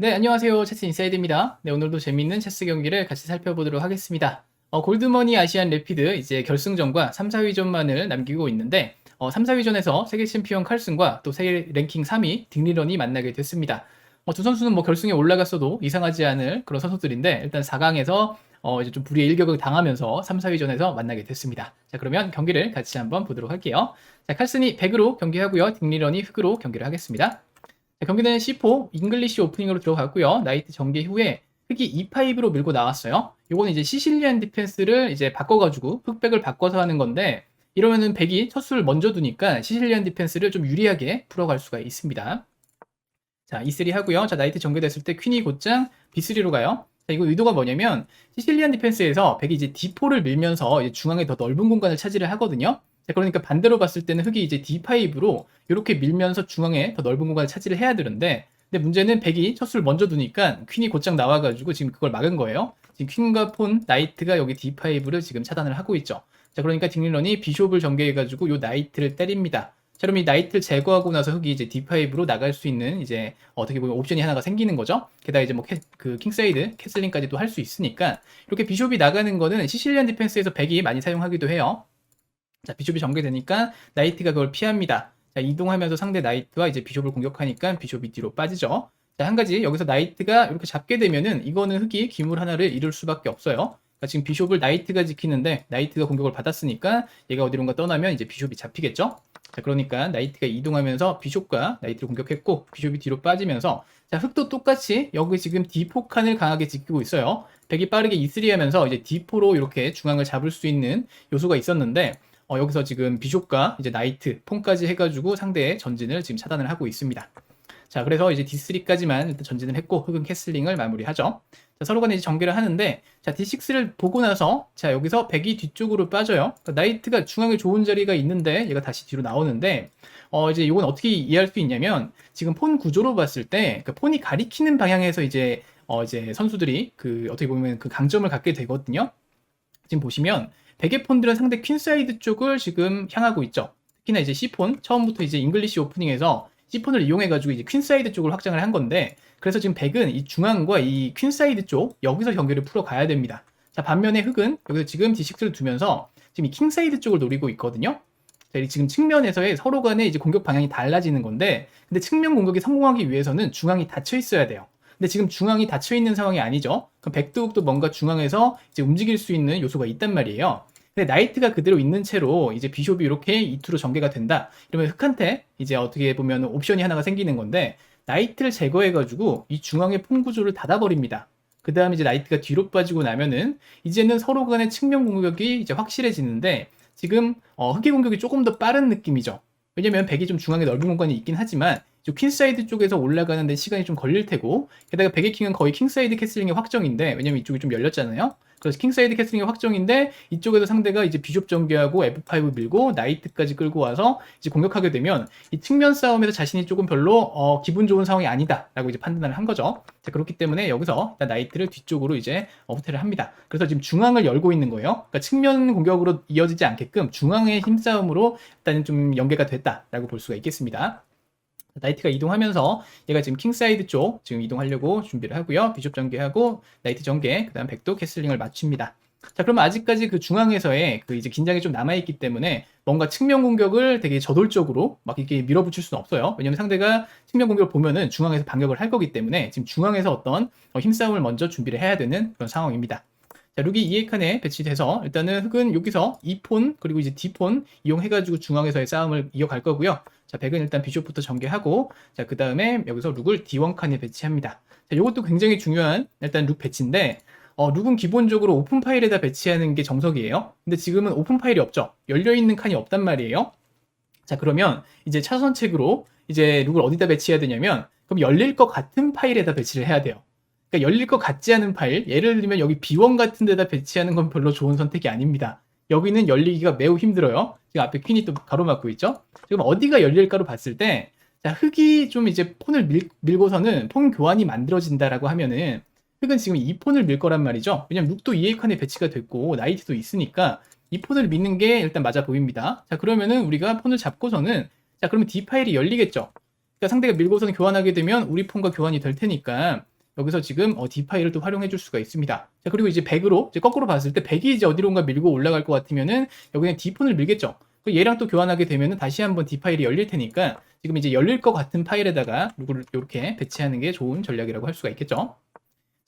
네, 안녕하세요. 체스 인사이드입니다. 네, 오늘도 재밌는 체스 경기를 같이 살펴보도록 하겠습니다. 어, 골드머니 아시안 래피드 이제 결승전과 3, 4위전만을 남기고 있는데 어, 3, 4위전에서 세계 챔피언 칼슨과 또 세계 랭킹 3위 딩리런이 만나게 됐습니다. 어, 두 선수는 뭐 결승에 올라갔어도 이상하지 않을 그런 선수들인데 일단 4강에서 어, 이제 좀 불의의 일격을 당하면서 3, 4위전에서 만나게 됐습니다. 자, 그러면 경기를 같이 한번 보도록 할게요. 자, 칼슨이 100으로 경기하고요. 딩리런이 흑으로 경기를 하겠습니다. 자, 경기는 C4 잉글리시 오프닝으로 들어갔고요. 나이트 전개 후에 흑이 E5로 밀고 나왔어요. 요거는 이제 시실리안 디펜스를 이제 바꿔가지고 흑백을 바꿔서 하는 건데 이러면은 백이 첫 수를 먼저 두니까 시실리안 디펜스를 좀 유리하게 풀어갈 수가 있습니다. 자, E3 하고요. 자, 나이트 전개됐을 때 퀸이 곧장 B3로 가요. 자, 이거 의도가 뭐냐면 시실리안 디펜스에서 백이 이제 D4를 밀면서 이제 중앙에 더 넓은 공간을 차지를 하거든요. 자, 그러니까 반대로 봤을 때는 흑이 이제 D5로 이렇게 밀면서 중앙에 더 넓은 공간을 차지를 해야 되는데 근데 문제는 백이 첫 수를 먼저 두니까 퀸이 곧장 나와가지고 지금 그걸 막은 거예요. 지금 퀸과 폰, 나이트가 여기 D5를 지금 차단을 하고 있죠. 자, 그러니까 딩릴런이 비숍을 전개해가지고 요 나이트를 때립니다. 자, 그럼 이 나이트를 제거하고 나서 흑이 이제 D5로 나갈 수 있는 이제 어떻게 보면 옵션이 하나가 생기는 거죠. 게다가 이제 뭐 그 킹사이드, 캐슬링까지도 할 수 있으니까 이렇게 비숍이 나가는 거는 시실리안 디펜스에서 백이 많이 사용하기도 해요. 자, 비숍이 전개되니까 나이트가 그걸 피합니다. 자, 이동하면서 상대 나이트와 이제 비숍을 공격하니까 비숍이 뒤로 빠지죠. 자, 한 가지 여기서 나이트가 이렇게 잡게 되면은 이거는 흑이 기물 하나를 잃을 수밖에 없어요. 그러니까 지금 비숍을 나이트가 지키는데 나이트가 공격을 받았으니까 얘가 어디론가 떠나면 이제 비숍이 잡히겠죠. 자, 그러니까 나이트가 이동하면서 비숍과 나이트를 공격했고 비숍이 뒤로 빠지면서 자, 흑도 똑같이 여기 지금 D4 칸을 강하게 지키고 있어요. 백이 빠르게 E3 하면서 이제 D4로 이렇게 중앙을 잡을 수 있는 요소가 있었는데 어, 여기서 지금 비숍과 이제 나이트, 폰까지 해가지고 상대의 전진을 지금 차단을 하고 있습니다. 자, 그래서 이제 D3까지만 일단 전진을 했고, 흑은 캐슬링을 마무리하죠. 자, 서로 간에 이제 전개를 하는데, 자, D6를 보고 나서, 자, 여기서 백이 뒤쪽으로 빠져요. 그러니까 나이트가 중앙에 좋은 자리가 있는데, 얘가 다시 뒤로 나오는데, 어, 이제 이건 어떻게 이해할 수 있냐면, 지금 폰 구조로 봤을 때, 그 폰이 가리키는 방향에서 이제, 어, 이제 선수들이 그, 어떻게 보면 그 강점을 갖게 되거든요. 지금 보시면, 베개 폰들은 상대 퀸사이드 쪽을 지금 향하고 있죠. 특히나 이제 C폰, 처음부터 이제 잉글리시 오프닝에서 C폰을 이용해가지고 이제 퀸사이드 쪽을 확장을 한 건데, 그래서 지금 백은 이 중앙과 이 퀸사이드 쪽, 여기서 경기를 풀어가야 됩니다. 자, 반면에 흑은 여기서 지금 D6를 두면서 지금 이 킹사이드 쪽을 노리고 있거든요. 자, 이 지금 측면에서의 서로 간의 이제 공격 방향이 달라지는 건데, 근데 측면 공격이 성공하기 위해서는 중앙이 닫혀 있어야 돼요. 근데 지금 중앙이 닫혀 있는 상황이 아니죠. 그럼 백도욱도 뭔가 중앙에서 이제 움직일 수 있는 요소가 있단 말이에요. 근데 나이트가 그대로 있는 채로 이제 비숍이 이렇게 이투로 전개가 된다. 이러면 흑한테 이제 어떻게 보면 옵션이 하나가 생기는 건데 나이트를 제거해가지고 이 중앙의 폰 구조를 닫아버립니다. 그 다음에 이제 나이트가 뒤로 빠지고 나면은 이제는 서로 간의 측면 공격이 이제 확실해지는데 지금 어, 흑의 공격이 조금 더 빠른 느낌이죠. 왜냐면 백이 좀 중앙에 넓은 공간이 있긴 하지만 퀸사이드 쪽에서 올라가는데 시간이 좀 걸릴 테고 게다가 백의 킹은 거의 킹사이드 캐슬링의 확정인데 왜냐면 이쪽이 좀 열렸잖아요. 그래서 킹사이드 캐슬링의 확정인데 이쪽에서 상대가 이제 비숍 전개하고 F5 밀고 나이트까지 끌고 와서 이제 공격하게 되면 이 측면 싸움에서 자신이 조금 별로 어, 기분 좋은 상황이 아니다라고 이제 판단을 한 거죠. 자, 그렇기 때문에 여기서 나이트를 뒤쪽으로 이제 어, 호텔을 합니다. 그래서 지금 중앙을 열고 있는 거예요. 그러니까 측면 공격으로 이어지지 않게끔 중앙의 힘싸움으로 일단은 좀 연계가 됐다라고 볼 수가 있겠습니다. 나이트가 이동하면서 얘가 지금 킹사이드 쪽 지금 이동하려고 준비를 하고요. 비숍 전개하고 나이트 전개, 그 다음 백도 캐슬링을 맞춥니다. 자, 그러면 아직까지 그 중앙에서의 그 이제 긴장이 좀 남아있기 때문에 뭔가 측면 공격을 되게 저돌적으로 막 이렇게 밀어붙일 수는 없어요. 왜냐면 상대가 측면 공격을 보면은 중앙에서 반격을 할 거기 때문에 지금 중앙에서 어떤 힘싸움을 먼저 준비를 해야 되는 그런 상황입니다. 자, 룩이 이에 칸에 배치돼서 일단은 흑은 여기서 2폰 그리고 이제 D폰 이용해가지고 중앙에서의 싸움을 이어갈 거고요. 자, 백은 일단 비숍부터 전개하고 자, 그 다음에 여기서 룩을 D1 칸에 배치합니다. 자, 이것도 굉장히 중요한 일단 룩 배치인데 어, 룩은 기본적으로 오픈 파일에다 배치하는 게 정석이에요. 근데 지금은 오픈 파일이 없죠. 열려 있는 칸이 없단 말이에요. 자, 그러면 이제 차선책으로 이제 룩을 어디다 배치해야 되냐면 그럼 열릴 것 같은 파일에다 배치를 해야 돼요. 그러니까 열릴 것 같지 않은 파일, 예를 들면 여기 B1 같은 데다 배치하는 건 별로 좋은 선택이 아닙니다. 여기는 열리기가 매우 힘들어요. 지금 앞에 퀸이 또 가로막고 있죠. 지금 어디가 열릴까로 봤을 때, 자, 흑이 좀 이제 폰을 밀, 밀고서는 폰 교환이 만들어진다라고 하면은, 흑은 지금 이 폰을 밀 거란 말이죠. 왜냐면 룩도 EA 칸에 배치가 됐고, 나이트도 있으니까, 이 폰을 미는 게 일단 맞아 보입니다. 자, 그러면은 우리가 폰을 잡고서는, 자, 그러면 D 파일이 열리겠죠. 그러니까 상대가 밀고서는 교환하게 되면 우리 폰과 교환이 될 테니까, 여기서 지금 어, D 파이를 또 활용해 줄 수가 있습니다. 자, 그리고 이제 100으로 이제 거꾸로 봤을 때 100이 이제 어디론가 밀고 올라갈 것 같으면은 여기 그냥 D폰을 밀겠죠. 그 얘랑 또 교환하게 되면은 다시 한번 D 파일이 열릴 테니까 지금 이제 열릴 것 같은 파일에다가 누구를 이렇게 배치하는 게 좋은 전략이라고 할 수가 있겠죠.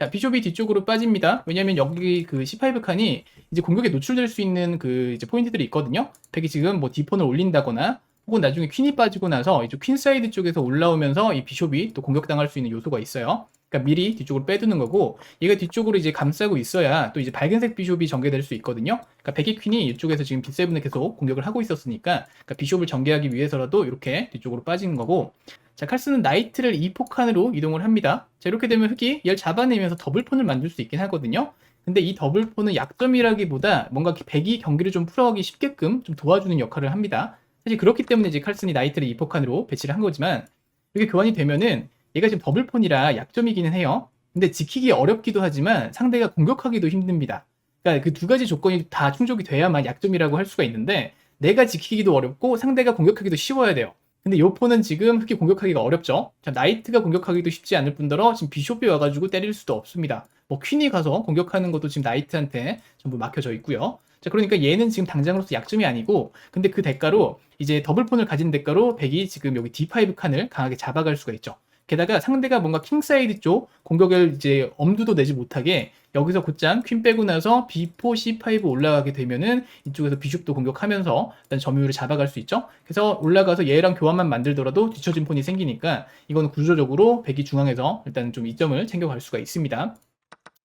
자, 비숍이 뒤쪽으로 빠집니다. 왜냐면 여기 그 C5 칸이 이제 공격에 노출될 수 있는 그 이제 포인트들이 있거든요. 백이 지금 뭐 D폰을 올린다거나 혹은 나중에 퀸이 빠지고 나서 이쪽 퀸 사이드 쪽에서 올라오면서 이 비숍이 또 공격당할 수 있는 요소가 있어요. 그러니까 미리 뒤쪽으로 빼두는 거고 얘가 뒤쪽으로 이제 감싸고 있어야 또 이제 밝은색 비숍이 전개될 수 있거든요. 그러니까 백이 퀸이 이쪽에서 지금 B7에 계속 공격을 하고 있었으니까 그러니까 비숍을 전개하기 위해서라도 이렇게 뒤쪽으로 빠지는 거고 자 칼스는 나이트를 2포 칸으로 이동을 합니다. 자 이렇게 되면 흑이 얘를 잡아내면서 더블폰을 만들 수 있긴 하거든요. 근데 이 더블폰은 약점이라기보다 뭔가 백이 경기를 좀 풀어가기 쉽게끔 좀 도와주는 역할을 합니다. 사실 그렇기 때문에 이제 칼슨이 나이트를 2포 칸으로 배치를 한 거지만 이렇게 교환이 되면은 얘가 지금 더블폰이라 약점이기는 해요. 근데 지키기 어렵기도 하지만 상대가 공격하기도 힘듭니다. 그러니까 그 두 가지 조건이 다 충족이 돼야만 약점이라고 할 수가 있는데 내가 지키기도 어렵고 상대가 공격하기도 쉬워야 돼요. 근데 요 폰은 지금 흑이 공격하기가 어렵죠. 자, 나이트가 공격하기도 쉽지 않을 뿐더러 지금 비숍이 와가지고 때릴 수도 없습니다. 뭐 퀸이 가서 공격하는 것도 지금 나이트한테 전부 막혀져 있고요. 자, 그러니까 얘는 지금 당장으로서 약점이 아니고, 근데 그 대가로 이제 더블폰을 가진 대가로 백이 지금 여기 D5 칸을 강하게 잡아갈 수가 있죠. 게다가 상대가 뭔가 킹사이드 쪽 공격을 이제 엄두도 내지 못하게 여기서 곧장 퀸 빼고 나서 B4, C5 올라가게 되면은 이쪽에서 비숍도 공격하면서 일단 점유율을 잡아갈 수 있죠. 그래서 올라가서 얘랑 교환만 만들더라도 뒤처진 폰이 생기니까 이거는 구조적으로 백이 중앙에서 일단 좀 이점을 챙겨갈 수가 있습니다.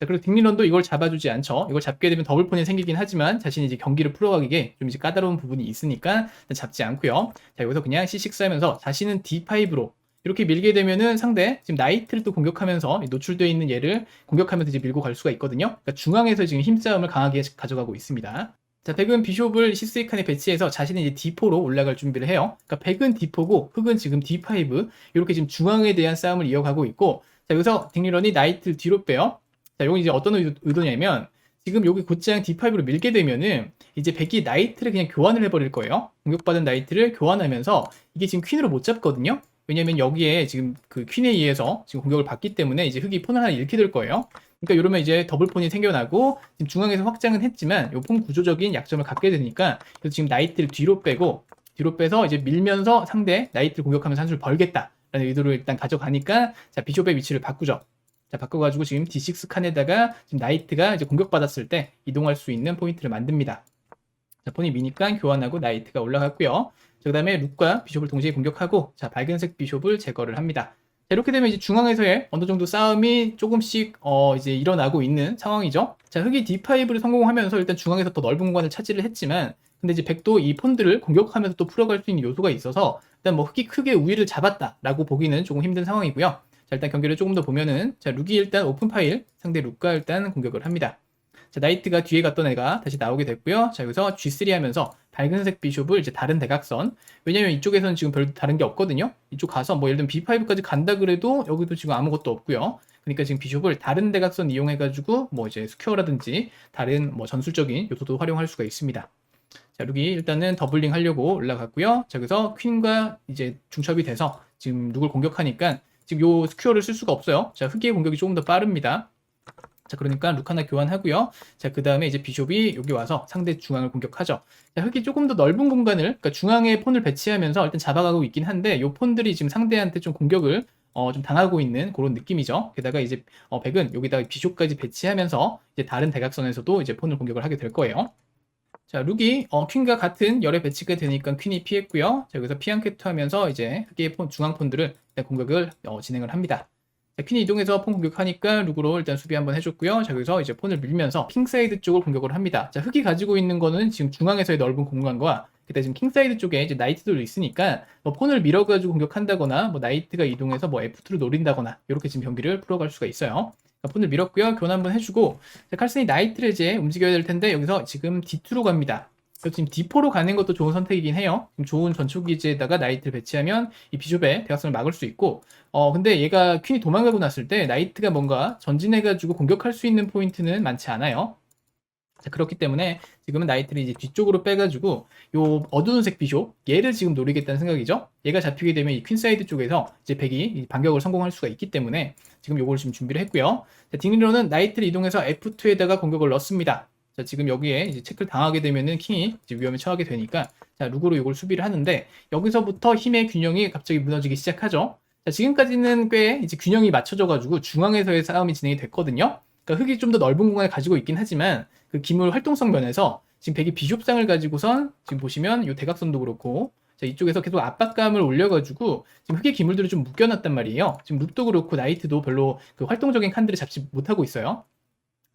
자, 그리고 딩리런도 이걸 잡아주지 않죠. 이걸 잡게 되면 더블 폰이 생기긴 하지만 자신이 이제 경기를 풀어가기에 좀 이제 까다로운 부분이 있으니까 잡지 않고요. 자, 여기서 그냥 C6 하면서 자신은 D5로 이렇게 밀게 되면은 상대 지금 나이트를 또 공격하면서 노출되어 있는 얘를 공격하면서 이제 밀고 갈 수가 있거든요. 그러니까 중앙에서 지금 힘싸움을 강하게 가져가고 있습니다. 자, 백은 비숍을 C3 칸에 배치해서 자신은 이제 D4로 올라갈 준비를 해요. 그러니까 백은 D4고 흑은 지금 D5 이렇게 지금 중앙에 대한 싸움을 이어가고 있고 자, 여기서 딩리런이 나이트를 뒤로 빼요. 자, 이건 이제 어떤 의도, 냐면 지금 여기 곧장 D5로 밀게 되면은 이제 백이 나이트를 그냥 교환을 해버릴 거예요. 공격받은 나이트를 교환하면서 이게 지금 퀸으로 못 잡거든요. 왜냐면 여기에 지금 그 퀸에 의해서 지금 공격을 받기 때문에 이제 흑이 폰을 하나 잃게 될 거예요. 그러니까 이러면 이제 더블 폰이 생겨나고 지금 중앙에서 확장은 했지만 이폰 구조적인 약점을 갖게 되니까 그래서 지금 나이트를 뒤로 빼고 뒤로 빼서 이제 밀면서 상대 나이트를 공격하면서 한 수를 벌겠다라는 의도를 일단 가져가니까 자 비숍의 위치를 바꾸죠. 자 바꿔가지고 지금 D6 칸에다가 지금 나이트가 이제 공격받았을 때 이동할 수 있는 포인트를 만듭니다. 자 폰이 미니까 교환하고 나이트가 올라갔고요. 그 다음에 룩과 비숍을 동시에 공격하고 자 밝은색 비숍을 제거를 합니다. 자, 이렇게 되면 이제 중앙에서의 어느 정도 싸움이 조금씩 어 이제 일어나고 있는 상황이죠. 자 흑이 D5를 성공하면서 일단 중앙에서 더 넓은 공간을 차지를 했지만 근데 이제 백도 이 폰들을 공격하면서 또 풀어갈 수 있는 요소가 있어서 일단 뭐 흑이 크게 우위를 잡았다라고 보기는 조금 힘든 상황이고요. 자 일단 경기를 조금 더 보면은 자 룩이 일단 오픈 파일 상대 룩과 일단 공격을 합니다. 자, 나이트가 뒤에 갔던 애가 다시 나오게 됐고요. 자, 여기서 G3 하면서 밝은색 비숍을 이제 다른 대각선. 왜냐면 이쪽에서는 지금 별 다른 게 없거든요. 이쪽 가서 뭐 예를 들면 B5까지 간다 그래도 여기도 지금 아무것도 없고요. 그러니까 지금 비숍을 다른 대각선 이용해가지고 뭐 이제 스퀘어라든지 다른 뭐 전술적인 요소도 활용할 수가 있습니다. 자, 룩이 일단은 더블링 하려고 올라갔고요. 자, 여기서 퀸과 이제 중첩이 돼서 지금 룩을 공격하니까 지금 요 스퀘어를 쓸 수가 없어요. 자, 흑의 공격이 조금 더 빠릅니다. 자, 그러니까 룩 하나 교환하고요. 자, 그 다음에 이제 비숍이 여기 와서 상대 중앙을 공격하죠. 자, 흑이 조금 더 넓은 공간을, 그러니까 중앙에 폰을 배치하면서 일단 잡아가고 있긴 한데, 이 폰들이 지금 상대한테 좀 공격을 어, 좀 당하고 있는 그런 느낌이죠. 게다가 이제 어, 백은 여기다가 비숍까지 배치하면서 이제 다른 대각선에서도 이제 폰을 공격을 하게 될 거예요. 자, 룩이 어, 퀸과 같은 열에 배치가 되니까 퀸이 피했고요. 자, 여기서 피안케트 하면서 이제 흑의 폰, 중앙 폰들을 공격을 어, 진행을 합니다. 퀸이 이동해서 폰 공격하니까 룩으로 일단 수비 한번 해줬고요. 자, 여기서 이제 폰을 밀면서 킹사이드 쪽을 공격을 합니다. 자, 흑이 가지고 있는 거는 지금 중앙에서의 넓은 공간과 그때 지금 킹사이드 쪽에 이제 나이트도 있으니까 뭐 폰을 밀어가지고 공격한다거나 뭐 나이트가 이동해서 뭐 F2를 노린다거나 이렇게 지금 경기를 풀어갈 수가 있어요. 자, 폰을 밀었고요. 교환 한번 해주고 자, 칼슨이 나이트를 이제 움직여야 될 텐데 여기서 지금 D2로 갑니다. 그래서 지금 D4로 가는 것도 좋은 선택이긴 해요. 좋은 전초 기지에다가 나이트를 배치하면 이 비숍의 대각선을 막을 수 있고, 어, 근데 얘가 퀸이 도망가고 났을 때 나이트가 뭔가 전진해가지고 공격할 수 있는 포인트는 많지 않아요. 자, 그렇기 때문에 지금은 나이트를 이제 뒤쪽으로 빼가지고 요 어두운 색 비숍 얘를 지금 노리겠다는 생각이죠. 얘가 잡히게 되면 이 퀸사이드 쪽에서 이제 백이 이 반격을 성공할 수가 있기 때문에 지금 요걸 지금 준비를 했고요. 자, 딩리로는 나이트를 이동해서 F2에다가 공격을 넣습니다. 자, 지금 여기에 이제 체크를 당하게 되면은 킹이 위험에 처하게 되니까 자, 룩으로 요걸 수비를 하는데 여기서부터 힘의 균형이 갑자기 무너지기 시작하죠. 자, 지금까지는 꽤 이제 균형이 맞춰져 가지고 중앙에서의 싸움이 진행이 됐거든요. 그러니까 흙이 좀 더 넓은 공간을 가지고 있긴 하지만 그 기물 활동성 면에서 지금 백이 비숍상을 가지고선 지금 보시면 이 대각선도 그렇고 자, 이쪽에서 계속 압박감을 올려가지고 지금 흙의 기물들을 좀 묶여놨단 말이에요. 지금 룩도 그렇고 나이트도 별로 그 활동적인 칸들을 잡지 못하고 있어요.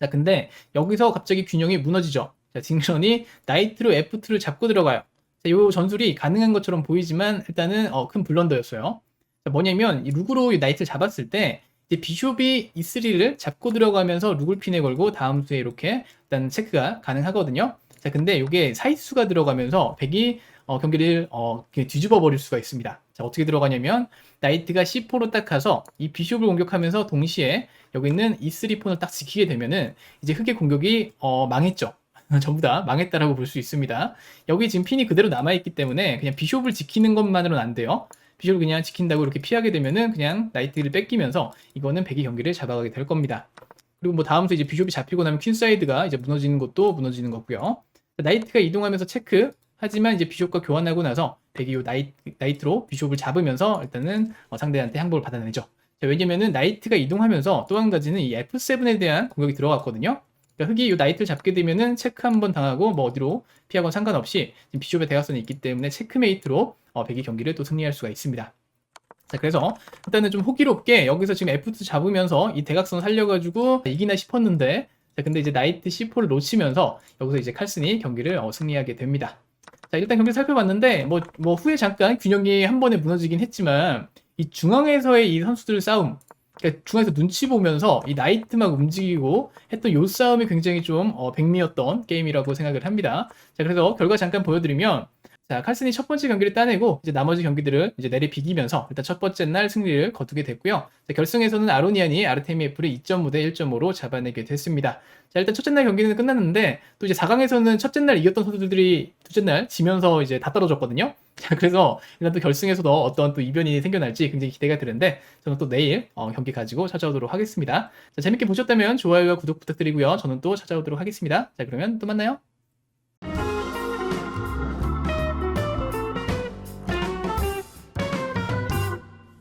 자, 근데 여기서 갑자기 균형이 무너지죠. 자, 딩션이 나이트로 F2를 잡고 들어가요. 자, 요 전술이 가능한 것처럼 보이지만 일단은 어, 큰 블런더였어요. 자, 뭐냐면 이 룩으로 이 나이트를 잡았을 때 이제 비숍이 E3를 잡고 들어가면서 룩을 핀에 걸고 다음 수에 이렇게 일단 체크가 가능하거든요. 자, 근데 이게 사이수가 들어가면서 백이 어, 경기를 어, 뒤집어 버릴 수가 있습니다. 자, 어떻게 들어가냐면 나이트가 C4로 딱 가서 이 비숍을 공격하면서 동시에 여기 있는 E3 폰을 딱 지키게 되면은 이제 흑의 공격이 어, 망했죠. 전부 다 망했다라고 볼 수 있습니다. 여기 지금 핀이 그대로 남아있기 때문에 그냥 비숍을 지키는 것만으로는 안 돼요. 비숍을 그냥 지킨다고 이렇게 피하게 되면은 그냥 나이트를 뺏기면서 이거는 백이 경기를 잡아가게 될 겁니다. 그리고 뭐 다음 수 이제 비숍이 잡히고 나면 퀸 사이드가 이제 무너지는 것도 무너지는 거고요. 나이트가 이동하면서 체크 하지만 이제 비숍과 교환하고 나서 백이 요 나이, 나이트로 비숍을 잡으면서 일단은 어, 상대한테 항복을 받아내죠. 자, 왜냐면은 나이트가 이동하면서 또 한 가지는 이 F7에 대한 공격이 들어갔거든요. 그러니까 흑이 이 나이트를 잡게 되면은 체크 한 번 당하고 뭐 어디로 피하건 상관없이 지금 비숍의 대각선이 있기 때문에 체크메이트로 어, 백이 경기를 또 승리할 수가 있습니다. 자, 그래서 일단은 좀 호기롭게 여기서 지금 F2 잡으면서 이 대각선 살려가지고 이기나 싶었는데 자, 근데 이제 나이트 C4를 놓치면서 여기서 이제 칼슨이 경기를 어, 승리하게 됩니다. 자, 일단 경기 살펴봤는데 뭐, 뭐 후에 잠깐 균형이 한 번에 무너지긴 했지만 이 중앙에서의 이 선수들 싸움 그러니까 중앙에서 눈치 보면서 이 나이트 막 움직이고 했던 요 싸움이 굉장히 좀 어, 백미였던 게임이라고 생각을 합니다. 자, 그래서 결과 잠깐 보여드리면 자, 칼슨이 첫 번째 경기를 따내고 이제 나머지 경기들을 이제 내리 비기면서 일단 첫 번째 날 승리를 거두게 됐고요. 자, 결승에서는 아로니안이 아르테미에프를 2.5 대 1.5로 잡아내게 됐습니다. 자, 일단 첫째 날 경기는 끝났는데 또 이제 4강에서는 첫째 날 이겼던 선수들이 둘째 날 지면서 이제 다 떨어졌거든요. 자, 그래서 일단 또 결승에서도 어떤 또 이변이 생겨날지 굉장히 기대가 되는데 저는 또 내일 어, 경기 가지고 찾아오도록 하겠습니다. 자, 재밌게 보셨다면 좋아요와 구독 부탁드리고요. 저는 또 찾아오도록 하겠습니다. 자, 그러면 또 만나요.